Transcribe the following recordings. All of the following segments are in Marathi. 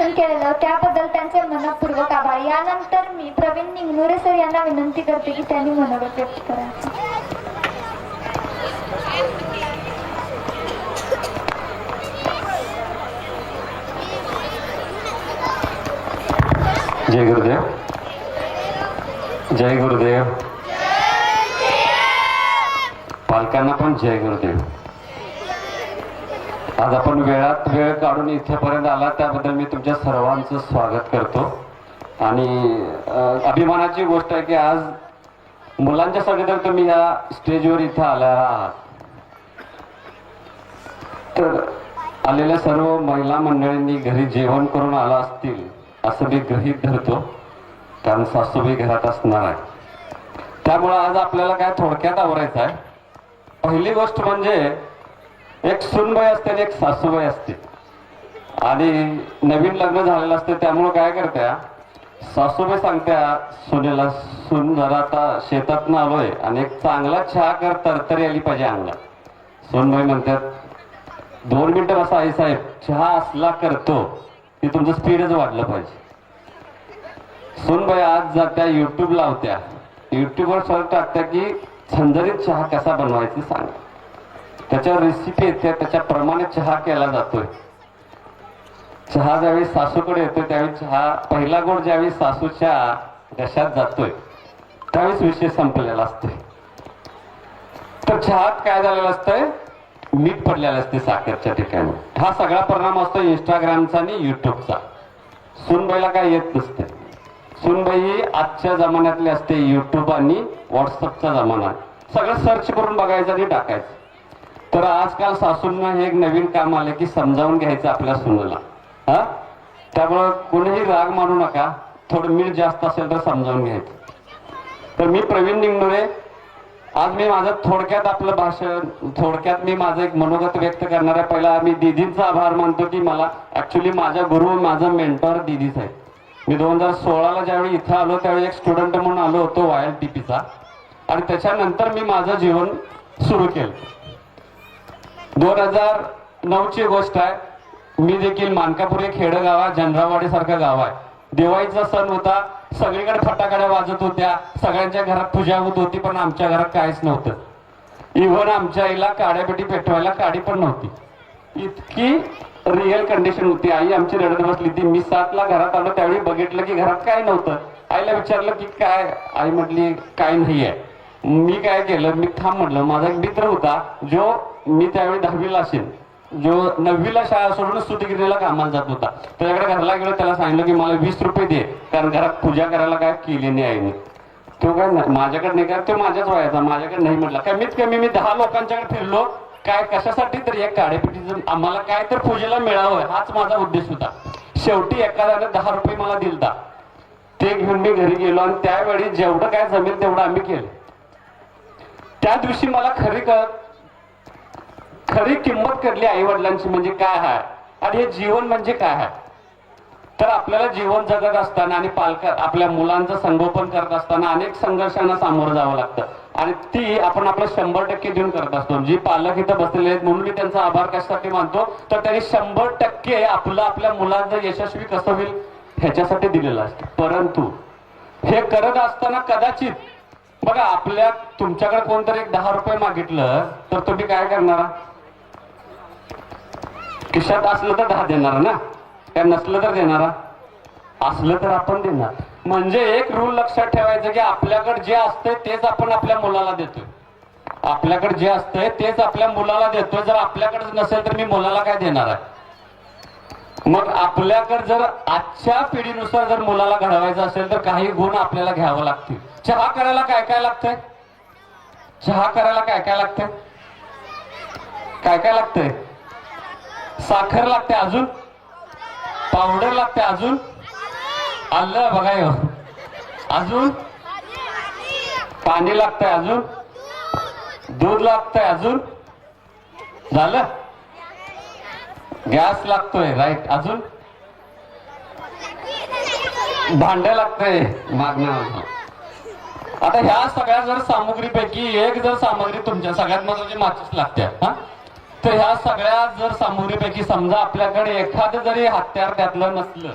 मार्गदर्शन केलेलं त्याबद्दल त्यांचे मनपूर्वक आभार. यानंतर मी प्रवीण निंगनुरे सर यांना विनंती करते की त्यांनी मनोगत व्यक्त करावे जय गुरुदेव. जय गुरुदेव. पालकांना पण जय गुरुदेव. आज आपण वेळात वेळ काढून इथेपर्यंत आला त्याबद्दल मी तुमच्या सर्वांचं स्वागत करतो. आणि अभिमानाची गोष्ट आहे की आज मुलांच्या साठी तर तुम्ही या स्टेजवर इथं आल्या आहात. तर आलेल्या सर्व महिला मंडळींनी घरी जेवण करून आला असतील असं मी गृहीत धरतो. कारण सासूबाई घरात असणार आहे त्यामुळे आज आपल्याला काय थोडक्यात आवरायचं आहे. पहिली गोष्ट म्हणजे एक सुनबाई असते आणि एक सासूबाई असते आणि नवीन लग्न झालेलं असते त्यामुळं काय करत्या सासूबाई सांगत्या सुनेला सून जरा आता शेतातनं आलोय आणि एक चांगला चहा कर तरतरी आली पाहिजे अंगात सोनबाई म्हणतात दोन मिनिटं असा आई साहेब चहा असला करतो की तुमचं स्पीडच वाढलं पाहिजे. सोनबाई आज जात्या युट्यूब लावत्या युट्यूबवर सर टाकत्या की झंझरीत चहा कसा बनवायचा सांगा. त्याच्यावर रेसिपी येते त्याच्याप्रमाणे चहा केला जातोय. चहा ज्यावेळी सासूकडे येतोय त्यावेळी चहा पहिला गोड ज्यावेळी सासूच्या घशात जातोय त्यावेळेस विषय संपलेला असतोय. तर चहात काय झालेलं असतंय? मीठ पडलेलं असते साखरच्या ठिकाणी. हा सगळा परिणाम असतो इंस्टाग्रामचा आणि युट्यूबचा सुनबाईला काय येत नसते. सुनबाई ही आजच्या जमान्यातली असते युट्यूब आणि व्हॉट्सअपचा जमाना. सगळं सर्च करून बघायचं आणि टाकायचं. तर आजकाल सासूंना हे एक नवीन काम आले की समजावून घ्यायचं आपल्या सुनेला. हा? त्यामुळं कोणीही राग मानू नका. थोडं मीठ जास्त असेल तर समजावून घ्यायचं तर मी प्रवीण निंगनुरे आज मी माझं थोडक्यात आपलं भाषण थोडक्यात मी माझं एक मनोगत व्यक्त करणार आहे पहिला मी दिदींचा आभार मानतो की मला ऍक्च्युली माझा गुरु माझा मेंटॉर दिदीच आहे मी दोन हजार सोळाला ज्यावेळी इथं आलो त्यावेळी एक स्टुडंट म्हणून आलो होतो वाय एल टी पीचा आणि त्याच्यानंतर मी माझं जीवन सुरू केलं. दोन हजार नऊची गोष्ट आहे. मी देखील मानकापूर एक खेडगाव आहे जनरावाडी सारखं गाव आहे. दिवाळीचा सण होता. सगळीकडे फटाकड्या वाजत होत्या. सगळ्यांच्या घरात पूजा होत होती पण आमच्या घरात काहीच नव्हतं. इव्हन आमच्या आईला काड्यापेटी पेटवायला काडी पण नव्हती. इतकी रिअल कंडिशन होती. आई आमची रडत बसली ती मी सातला घरात आलो. त्यावेळी बघितलं की घरात काय नव्हतं. आईला विचारलं की काय? आई म्हटली काय नाही आहे मी काय केलं? मी थांब म्हटलं. माझा एक मित्र होता जो मी त्यावेळी दहावीला असेल. जो नववीला शाळा सोडून सुतगिरीला कामाला जात होता. त्याच्याकडे घरला गेलो त्याला सांगितलं की मला वीस रुपये दे कारण घरात पूजा करायला काय केली नाही आईने तो काय नाही माझ्याकडे नाही काय तो माझ्याच वयाचा माझ्याकडे नाही म्हटला. कमीत कमी मी दहा लोकांच्याकडे फिरलो काय कशासाठी तर एक काडेपिटीचं आम्हाला काय तर पूजेला मिळावं हाच माझा उद्देश होता. शेवटी एखाद्याने दहा रुपये मला दिलता. ते घेऊन मी घरी गेलो आणि त्यावेळी जेवढं काय जमेल तेवढं आम्ही केलं. त्या दिवशी मला खरी कळत खरी किंमत करली आई वडिलांची म्हणजे काय आहे? आणि हे जीवन म्हणजे काय आहे? तर आपल्याला जीवन जगत असताना आणि पालक आपल्या मुलांचं संगोपन करत असताना अनेक संघर्षांना सामोरं जावं लागतं. आणि ती आपण आपलं शंभर टक्के देऊन करत असतो. जी पालक इथं बसलेले आहेत म्हणून मी त्यांचा आभार कशासाठी मानतो? तर त्यांनी शंभर टक्के आपलं आपल्या मुलांचं यशस्वी कसं होईल? ह्याच्यासाठी दिलेलं असतं. परंतु हे करत असताना कदाचित बघा आपल्या तुमच्याकडे कोणतरी एक दहा रुपये मागितलं तर तुम्ही काय करणार? खिशात असलं तर दहा देणार ना? काय नसलं तर देणारा? असलं तर आपण देणार. म्हणजे एक रूल लक्षात ठेवायचं की आपल्याकडे जे असतंय तेच आपण आपल्या मुलाला देतोय. आपल्याकडे जे असतंय तेच आपल्या मुलाला देतोय. जर आपल्याकडे नसेल तर मी मुलाला काय देणार आहे? मग आपल्याकडे जर आजच्या पिढीनुसार जर मुलाला घडवायचं असेल तर काही गुण आपल्याला घ्यावं लागतील. चहा करायला काय काय लागतंय? चहा करायला काय काय लागतंय? काय काय लागतंय? साखर लागते अजून? पावडर लागते अजून? आलं बघा हो अजून? पाणी लागतंय अजून? दूध लागतंय अजून? झालं? गॅस लागतोय राईट. अजून? भांड लागतंय मागणं. आता ह्या सगळ्या जर सामुग्रीपैकी एक जर सामग्री तुमच्या सगळ्यात महत्वाची माचीस लागते हा? तर ह्या सगळ्या जर सामुग्रीपैकी समजा आपल्याकडे एखादं जरी हत्यार त्यातलं नसलं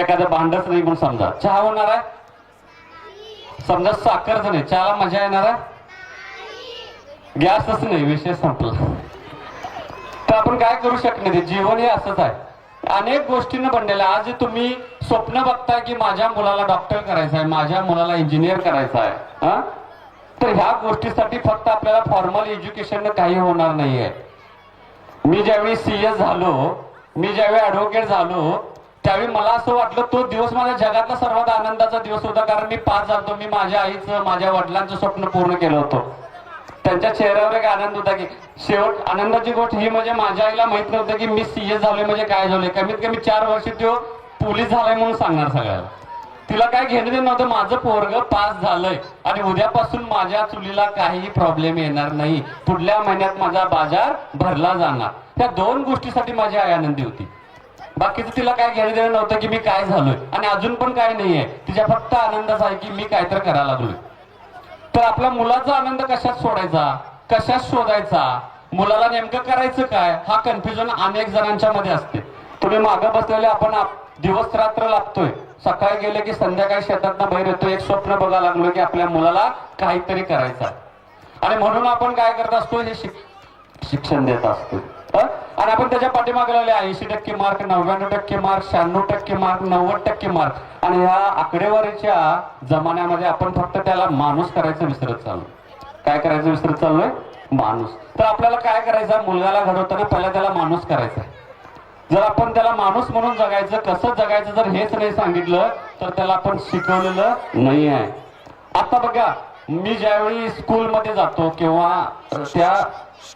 एखादं भांडच नाही म्हणून समजा. चहा होणार आहे? समजा साखरच नाही. चहाला मजा येणार आहे? गॅसच नाही विषय संपला. तर आपण काय करू शकणार नाही जीवन हे असंच आहे. अनेक गोष्टींना बनलेलं आहे. आज तुम्ही स्वप्न बघताय की माझ्या मुलाला डॉक्टर करायचं आहे माझ्या मुलाला इंजिनियर करायचं आहे. हा? तर ह्या गोष्टीसाठी फक्त आपल्याला फॉर्मल एज्युकेशन काही होणार नाहीये. मी ज्यावेळी सीएस झालो मी ज्यावेळी ऍडव्होकेट झालो त्यावेळी मला असं वाटलं तो दिवस माझ्या जगातला सर्वात आनंदाचा दिवस होता. कारण मी पास झालो मी माझ्या आईचं माझ्या वडिलांचं स्वप्न पूर्ण केलं होतं. त्यांच्या चेहऱ्यावर एक आनंद होता की शेवट आनंदाची गोष्ट ही म्हणजे माझ्या आईला माहीत नव्हतं की मी सीए झालोय म्हणजे काय झालोय. कमीत कमी चार वर्ष तो पोलीस झालाय म्हणून सांगणार सगळ्याला तिला काय घेणं देणं नव्हतं. माझं पोरग पास झालंय. आणि उद्यापासून माझ्या चुलीला काहीही प्रॉब्लेम येणार नाही. पुढल्या महिन्यात माझा बाजार भरला जाणार. त्या दोन गोष्टीसाठी माझी आई आनंदी होती. बाकीचं तिला काय घेणं देणं नव्हतं की मी काय झालोय. आणि अजून पण काय नाहीये. तिच्या फक्त आनंदच आहे की मी काय तर करायला लागलोय. तर आपल्या मुलाचा आनंद कशात सोडायचा? कशात शोधायचा? मुलाला नेमकं करायचं काय? हा कन्फ्युजन अनेक जणांच्या मध्ये असते. तुम्ही मागं बसलेले आपण दिवस रात्र लागतोय सकाळी गेले की संध्याकाळी शेतात बाहेर येतो. एक स्वप्न बघा लागलो की आपल्या मुलाला काहीतरी करायचं आणि म्हणून आपण काय करत असतो हे शिक्षण देत असतो. आणि आपण त्याच्या पाठीमागे लागले ऐंशी टक्के मार्क नव्याण्णव टक्के मार्क शहाण्णव टक्के मार्क नव्वद टक्के मार्क आणि ह्या आकडेवारीच्या जमान्यामध्ये आपण फक्त त्याला माणूस करायचं विसरत चाललो काय करायचं विसरत चाललोय? माणूस. तर आपल्याला काय करायचं? मुलगाला घडवताना पहिला त्याला माणूस करायचा आहे. जर आपण त्याला माणूस म्हणून जगायचं कसं जगायचं जर हेच नाही सांगितलं तर त्याला आपण शिकवलेलं नाही आहे. आता बघा मी ज्यावेळी स्कूलमध्ये जातो किंवा त्या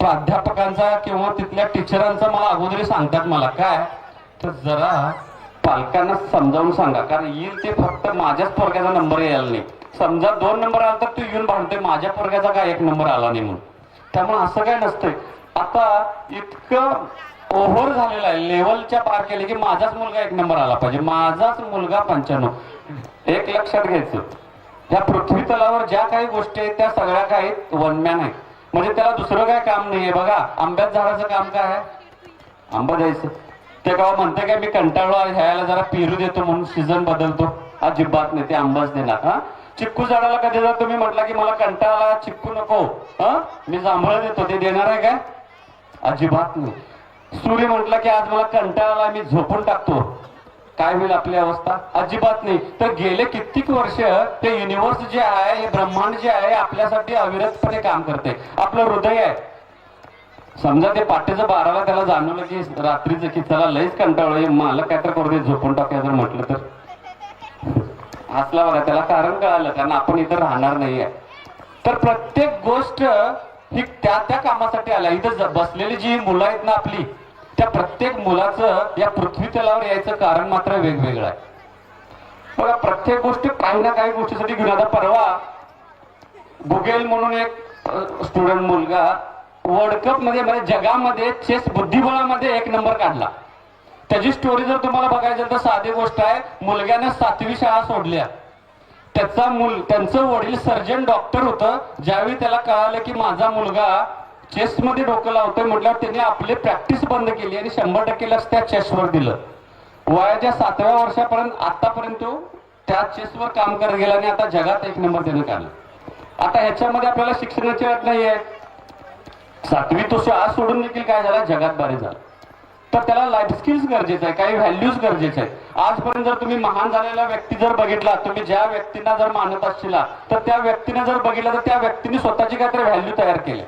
प्राध्यापकांचा किंवा तिथल्या टीचरांचा मला अगोदर सांगतात मला काय तर जरा पालकांना समजावून सांगा. कारण येईल ते फक्त माझ्याच पोरग्याचा नंबर यायला नाही. समजा दोन नंबर आला तर तू येऊन भांडतोय माझ्या पोरग्याचा काय एक नंबर आला नाही म्हणून. त्यामुळे असं काय नसतंय. आता इतकं ओव्हर झालेला आहे. लेवलच्या पार केले की माझाच मुलगा एक नंबर आला पाहिजे. माझाच मुलगा पंच्याण्णव. एक लक्षात घ्यायचं. या पृथ्वी तलावर ज्या काही गोष्टी आहेत त्या सगळ्या काही वनम्यान आहेत. म्हणजे त्याला दुसरं काय काम नाहीये बघा आंब्यात झाडाचं काम काय आहे? आंबा द्यायचं. ते गाव म्हणते काय मी कंटाळलो ह्याला जरा पेरू देतो म्हणून सीझन बदलतो. अजिबात नाही ते आंबाच देणार. हा? चिक्कू झाडाला कधी जर तुम्ही म्हटला की मला कंटाळा आला, चिक्कू नको. हा? मी जांभळं देतो ते देणार आहे काय? अजिबात नाही. सूर्य म्हटलं की आज मला कंटाळा मी झोपून टाकतो. काय होईल आपली अवस्था? अजिबात नाही. तर गेले कित्येक वर्ष ते युनिव्हर्स जे आहे हे ब्रह्मांड जे आहे आपल्यासाठी अविरतपणे काम करते. आपलं हृदय आहे. समजा ते पाठीचं बाराला त्याला जाणवलं की रात्रीचं की चला लयच कंटाळलं मला काय तर करू दे झोपून टाकूया जर म्हटलं तर. हसला बघा त्याला कारण कळालं कारण आपण इथं राहणार नाहीये. तर प्रत्येक गोष्ट ही त्या त्या कामासाठी आल्या इथं बसलेली जी मुलं आहेत ना आपली त्या प्रत्येक मुलाचं या पृथ्वी तलावर यायचं कारण मात्र वेगवेगळं आहे. बघा प्रत्येक गोष्टी काही ना काही गोष्टीसाठी घेऊन आता परवा गुगेल म्हणून एक स्टुडंट मुलगा वर्ल्ड कपमध्ये म्हणजे जगामध्ये चेस बुद्धिबळामध्ये एक नंबर काढला. त्याची स्टोरी जर तुम्हाला बघायची तर साधी गोष्ट आहे मुलग्याने सातवी शाळा सोडल्या. त्याचा मुल त्यांचं वडील सर्जन डॉक्टर होतं. ज्यावेळी त्याला कळालं की माझा मुलगा चेस मध्ये डोकं लावतोय म्हटल्यावर त्यांनी आपली प्रॅक्टिस बंद केली आणि शंभर टक्के लक्ष त्या चेस्टवर दिलं. वयाच्या सातव्या वर्षापर्यंत आतापर्यंत त्या चेसवर काम करत गेला आणि आता जगात एक नंबर त्याने आला आता ह्याच्यामध्ये आपल्याला शिक्षणाची अट नाही आहे सातवी तो शाळा सोडून देखील काय झाला? जगात बारे झाला. तर त्याला लाईफ स्किल्स गरजेचं आहे काही व्हॅल्यूज गरजेचे आहेत. आजपर्यंत जर तुम्ही महान झालेला व्यक्ती जर बघितला तुम्ही ज्या व्यक्तींना जर मानत असशीला तर त्या व्यक्तीने जर बघितलं तर त्या व्यक्तीने स्वतःची काहीतरी व्हॅल्यू तयार केली.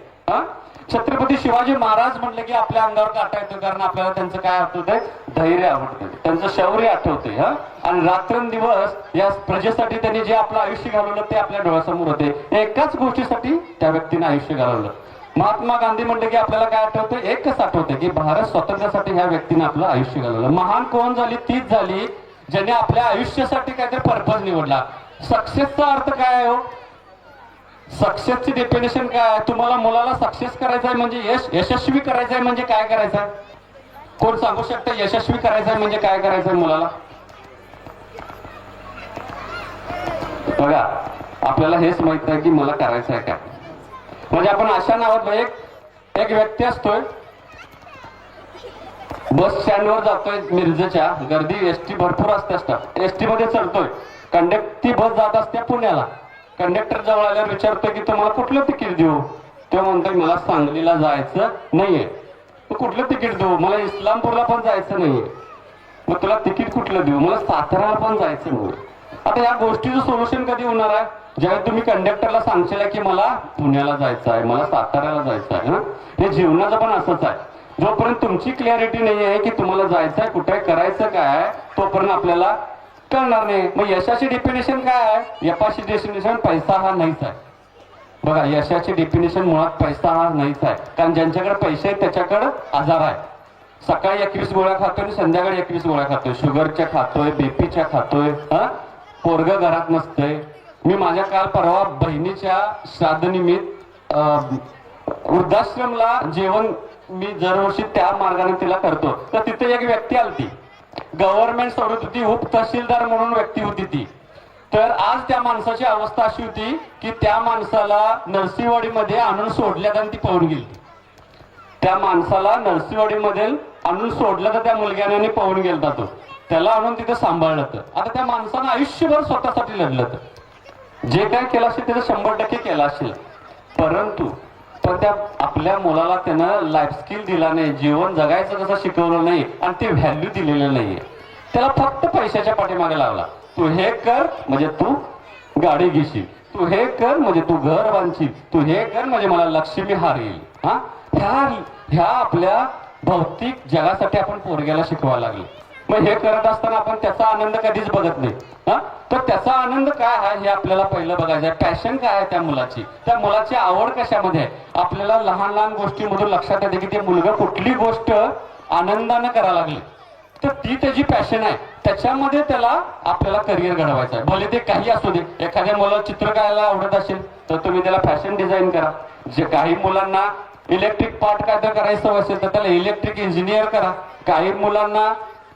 छत्रपती शिवाजी महाराज म्हटले की आपल्या अंगावर काटा येतो कारण आपल्याला त्यांचं काय आठवतंय धैर्य आवडतं त्यांचं शौर्य आठवते हा? आणि रात्रंदिवस या प्रजेसाठी त्यांनी जे आपलं आयुष्य घालवलं ते आपल्या डोळ्यासमोर होते. एकाच गोष्टीसाठी त्या व्यक्तीने आयुष्य घालवलं. महात्मा गांधी म्हणले की आपल्याला काय आठवतं एकच आठवतं की भारत स्वातंत्र्यासाठी ह्या व्यक्तीने आपलं आयुष्य घालवलं. महान कोण झाली? तीच झाली ज्याने आपल्या आयुष्यासाठी काहीतरी पर्पज निवडला. सक्सेसचा अर्थ काय आहे हो? सक्सेसची डेफिनेशन काय आहे? तुम्हाला मुलाला सक्सेस करायचं आहे म्हणजे यश? यशस्वी करायचं आहे म्हणजे काय करायचं आहे कोण सांगू शकतं? यशस्वी करायचं आहे म्हणजे काय करायचं आहे मुलाला? बघा आपल्याला हेच माहीत आहे की मला करायचं आहे काय. म्हणजे आपण अशा नावात एक एक व्यक्ती असतोय. बस स्टँडवर जातोय मिरजेच्या. गर्दी एस टी भरपूर असते असतात एस टी मध्ये चढतोय. कंडक्ट ती बस जात असते पुण्याला. कंडक्टर जवळ आल्यावर विचारतोय की तुम्हाला कुठलं तिकीट देऊ? तो म्हणतोय मला सांगलीला जायचं नाहीये. तू कुठलं तिकीट देऊ? मला इस्लामपूरला पण जायचं नाहीये. मग तुला तिकीट कुठलं देऊ? मला साताऱ्याला पण जायचं नाही आता या गोष्टीचं सोल्युशन कधी होणार आहे? ज्यावेळी तुम्ही कंडक्टरला सांगशील की मला पुण्याला जायचं आहे मला साताऱ्याला जायचं आहे ना हे जीवनाचं पण असंच आहे. जोपर्यंत तुमची क्लॅरिटी नाही आहे की तुम्हाला जायचं आहे कुठे करायचं काय आहे तोपर्यंत आपल्याला कळणार नाही. मग यशाची डेफिनेशन काय आहे? यशाची डेफिनेशन पैसा हा नाहीच आहे. बघा यशाची डेफिनेशन मुळात पैसा हा नाहीच आहे. कारण ज्यांच्याकडे पैसे आहेत त्याच्याकडे आजार आहे. सकाळी एकवीस गोळ्या खातोय आणि संध्याकाळी एकवीस गोळ्या खातोय. शुगरच्या खातोय बीपीच्या खातोय हा? पोरग घरात नसतंय. मी माझ्या काल परवा बहिणीच्या श्राद्धनिमित्त अं, वृद्धाश्रमला जेवण मी दरवर्षी त्या मार्गाने तिला करतो. तर तिथे एक व्यक्ती आलती. गव्हर्नमेंट सोडत होती उप तहसीलदार म्हणून व्यक्ती होती ती. तर आज त्या माणसाची अवस्था अशी होती की त्या माणसाला नरसिंहवाडीमध्ये आणून सोडल्यात आणि ती पळून गेली. त्या माणसाला नरसिंहवाडीमध्ये आणून सोडलं तर त्या मुलग्याने आणि पळून गेलता तो. त्याला आणून तिथे सांभाळलं तर आता त्या माणसानं आयुष्यभर स्वतःसाठी लढलं तर जे काय केलं असेल त्याचं शंभर टक्के केलं असेल. परंतु पण त्या आपल्या मुलाला त्यानं लाईफ स्किल दिला नाही जीवन जगायचं कसं शिकवलं नाही आणि ते व्हॅल्यू दिलेलं नाहीये. त्याला फक्त पैशाच्या पाठीमागे लावला. तू हे कर म्हणजे तू गाडी घेशील. तू हे कर म्हणजे तू घर बांधशील. तू हे कर म्हणजे मला लक्ष्मी हार येईल हा? ह्या ह्या आपल्या भौतिक जगासाठी आपण पोरग्याला शिकवायला लागलो. मग हे करत असताना आपण त्याचा आनंद कधीच बघत नाही. हा? तर त्याचा आनंद काय आहे हे आपल्याला पहिलं बघायचं आहे. पॅशन काय आहे त्या मुलाची? त्या मुलाची आवड कशामध्ये आहे? आपल्याला लहान लहान गोष्टीमधून लक्षात येते की ते मुलगा कुठली गोष्ट आनंदानं करायला लागली. तर ती त्याची पॅशन आहे. त्याच्यामध्ये त्याला आपल्याला करिअर घडवायचं आहे. भले ते काही असू दे. एखाद्या मुलाला चित्र काढायला आवडत असेल तर तुम्ही त्याला फॅशन डिझाईन करा. जे काही मुलांना इलेक्ट्रिक पार्ट काय तर करायचं असेल तर त्याला इलेक्ट्रिक इंजिनियर करा. काही मुलांना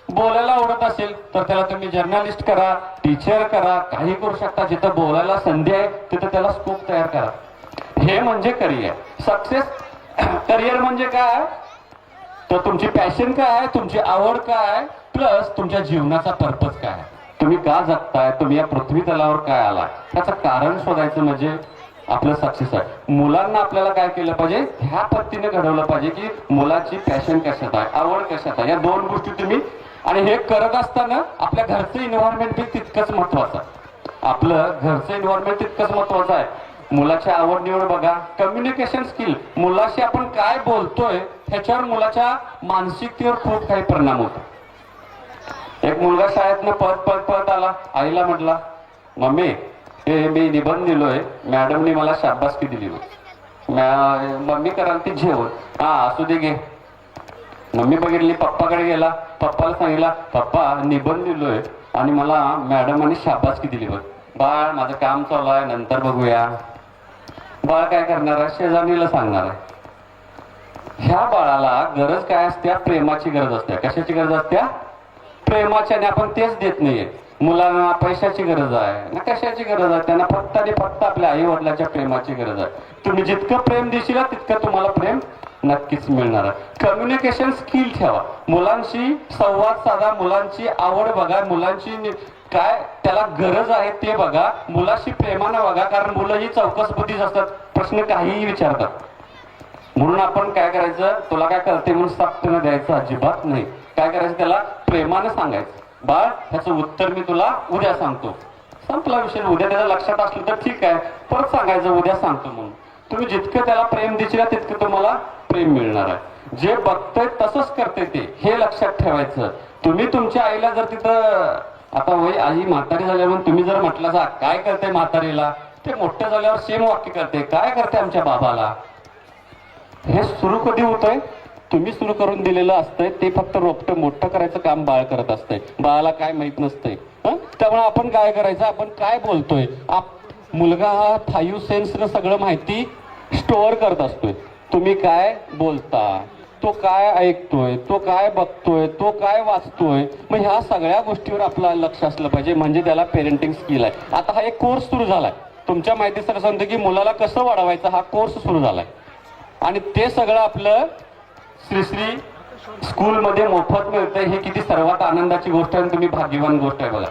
बोलायला आवडत असेल तर त्याला तुम्ही जर्नलिस्ट करा टीचर करा काही करू शकता. जिथं बोलायला संधी आहे तिथं त्याला स्कोप तयार करा. हे म्हणजे करिअर सक्सेस करिअर म्हणजे काय? तर तुमची पॅशन काय? आहे तुमची आवड काय? आहे प्लस तुमच्या जीवनाचा पर्पज काय? आहे तुम्ही का जगताय? तुम्ही या पृथ्वी तलावर काय आला त्याचं कारण शोधायचं म्हणजे आपलं सक्सेस आहे. मुलांना आपल्याला काय केलं पाहिजे? ह्या पद्धतीने घडवलं पाहिजे की मुलाची पॅशन कशात आहे? आवड कशात आहे? या दोन गोष्टी तुम्ही आणि हे करत असताना आपल्या घरचं इन्व्हायरमेंट तितकंच महत्वाचं आहे. आपलं घरचं इन्व्हायरमेंट तितकंच महत्वाचं आहे. मुलाची आवड निवड बघा कम्युनिकेशन स्किल मुलाशी आपण काय बोलतोय ह्याच्यावर मुलाच्या मानसिकतेवर खूप काही परिणाम होतो. एक मुलगा शाळेतनं पळत पळत पळत आला. आईला म्हटला मम्मी हे मी निबंध दिलोय मॅडमनी मला शाबासकी दिली मम्मी कराल ती जेवण हा असू दे घे. मम्मी बघितली पप्पाकडे गेला पप्पाला सांगितला पप्पा निबंध दिलोय आणि मला मॅडमांनी शाबासकी दिली बघ. बाळ माझं काम चालू आहे नंतर बघूया. बाळ काय करणार आहे? शेजारणीला सांगणार आहे. ह्या बाळाला गरज काय असते? प्रेमाची गरज असते. कशाची गरज असते? प्रेमाची आणि आपण तेच देत नाहीये. मुलांना पैशाची गरज आहे. ना कशाची गरज आहे? त्यांना फक्त आणि फक्त आपल्या आई वडिलांच्या प्रेमाची गरज आहे. तुम्ही जितकं प्रेम देशील तितकं तुम्हाला प्रेम नक्कीच मिळणार आहे. कम्युनिकेशन स्किल ठेवा. मुलांशी संवाद साधा मुलांची आवड बघा मुलांची काय त्याला गरज आहे ते बघा. मुलाशी प्रेमानं बघा कारण मुलं ही चौकस बुद्धीच असतात. प्रश्न काहीही विचारतात. म्हणून आपण काय करायचं? तुला काय करते म्हणून सापटणं द्यायचं अजिबात नाही. काय करायचं त्याला? प्रेमानं सांगायचं. बाळ ह्याचं उत्तर मी तुला उद्या सांगतो. संपला विषय. उद्या त्याला लक्षात असलं तर ठीक आहे. परत सांगायचं उद्या सांगतो म्हणून. तुम्ही जितकं त्याला प्रेम देशील तितकं तुम्हाला प्रेम मिळणार आहे. जे बघतंय तसंच करते ते. हे लक्षात ठेवायचं. तुम्ही तुमच्या आईला जर तिथं आता वय आई म्हातारी झाल्यावर तुम्ही जर म्हटलं जा काय करते म्हातारीला? ते मोठं झाल्यावर सेम वाक्य करते काय करते आमच्या बाबाला? हे सुरू कधी होतंय? तुम्ही सुरू करून दिलेलं असतंय ते फक्त रोपटं मोठं करायचं काम बाळ करत असतंय. बाळाला काय माहीत नसतंय. त्यामुळे आपण काय करायचं? आपण काय बोलतोय? आप मुलगा हा फाईव्ह सेन्सनं सगळं माहिती स्टोअर करत असतोय. तुम्ही काय बोलता? तो काय ऐकतोय? तो काय बघतोय? तो काय वाचतोय? मग ह्या सगळ्या गोष्टीवर आपलं लक्ष असलं पाहिजे. म्हणजे त्याला पेरेंटिंग स्किल आहे. आता हा एक कोर्स सुरू झालाय. तुमच्या माहितीसाठी सांगतो की मुलाला कसं वाढवायचं हा कोर्स सुरू झालाय. आणि ते सगळं आपलं श्री श्री स्कूलमध्ये मोफत मिळतंय. हे किती सर्वात आनंदाची गोष्ट आहे आणि तुम्ही भाग्यवान गोष्ट आहे बघा.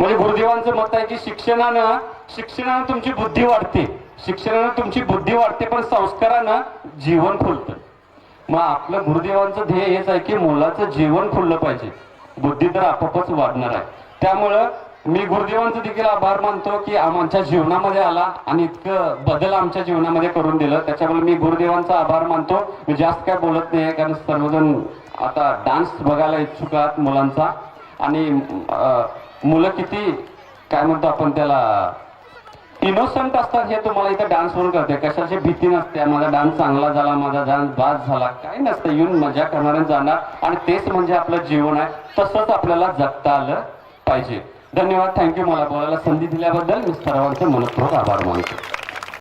म्हणजे गुरुदेवांचं मत आहे की शिक्षणानं शिक्षणानं तुमची बुद्धी वाढते. शिक्षणानं तुमची बुद्धी वाढते पण संस्कारानं जीवन फुलतं मग आपलं गुरुदेवांचं ध्येय हेच आहे की मुलाचं जीवन फुललं पाहिजे. बुद्धी तर आपोआपच वाढणार आहे. त्यामुळं मी गुरुदेवांचं देखील आभार मानतो की आमच्या जीवनामध्ये आला आणि इतकं बदल आमच्या जीवनामध्ये करून दिलं. त्याच्यामुळे मी गुरुदेवांचा आभार मानतो. मी जास्त काय बोलत नाही कारण सर्वजण आता डान्स बघायला इच्छुक आहात मुलांचा. आणि मुलं किती काय म्हणतो आपण त्याला इनोसंट असतात हे तुम्हाला इथं डान्स म्हणून करते कशाची भीती नसते. माझा डान्स चांगला झाला माझा डान्स बाद झाला. काही नसतं. येऊन मजा करणार जाणार. आणि तेच म्हणजे आपलं जीवन आहे. तसंच आपल्याला जगता आलं पाहिजे. धन्यवाद. थँक्यू मला बोलायला संधी दिल्याबद्दल मी सर्वांचे मनपूर्वक आभार मानतो.